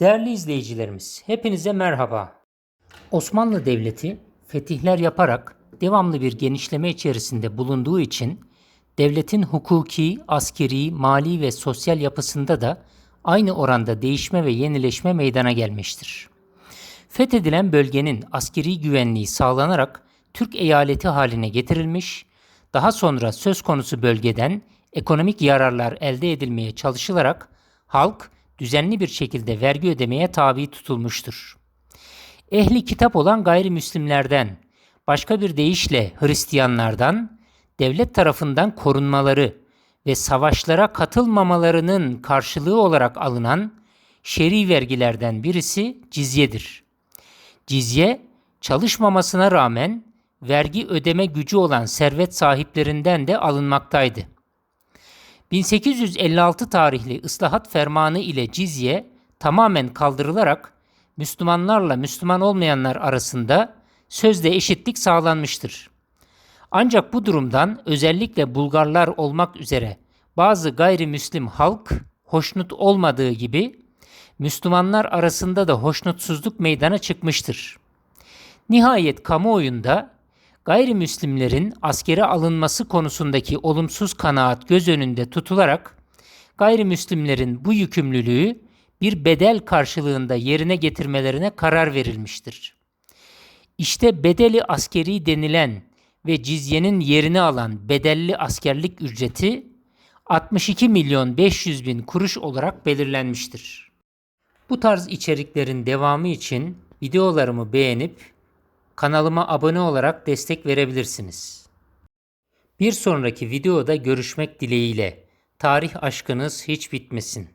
Değerli izleyicilerimiz, hepinize merhaba. Osmanlı Devleti fetihler yaparak devamlı bir genişleme içerisinde bulunduğu için devletin hukuki, askeri, mali ve sosyal yapısında da aynı oranda değişme ve yenileşme meydana gelmiştir. Fethedilen bölgenin askeri güvenliği sağlanarak Türk eyaleti haline getirilmiş, daha sonra söz konusu bölgeden ekonomik yararlar elde edilmeye çalışılarak halk düzenli bir şekilde vergi ödemeye tabi tutulmuştur. Ehli kitap olan gayrimüslimlerden, başka bir deyişle Hristiyanlardan devlet tarafından korunmaları ve savaşlara katılmamalarının karşılığı olarak alınan şer'i vergilerden birisi cizyedir. Cizye, çalışmamasına rağmen vergi ödeme gücü olan servet sahiplerinden de alınmaktaydı. 1856 tarihli ıslahat fermanı ile cizye tamamen kaldırılarak Müslümanlarla Müslüman olmayanlar arasında sözde eşitlik sağlanmıştır. Ancak bu durumdan özellikle Bulgarlar olmak üzere bazı gayrimüslim halk hoşnut olmadığı gibi Müslümanlar arasında da hoşnutsuzluk meydana çıkmıştır. Nihayet kamuoyunda gayrimüslimlerin askere alınması konusundaki olumsuz kanaat göz önünde tutularak gayrimüslimlerin bu yükümlülüğü bir bedel karşılığında yerine getirmelerine karar verilmiştir. İşte bedeli askeri denilen ve cizyenin yerini alan bedelli askerlik ücreti 62 milyon 500 bin kuruş olarak belirlenmiştir. Bu tarz içeriklerin devamı için videolarımı beğenip kanalıma abone olarak destek verebilirsiniz. Bir sonraki videoda görüşmek dileğiyle. Tarih aşkınız hiç bitmesin.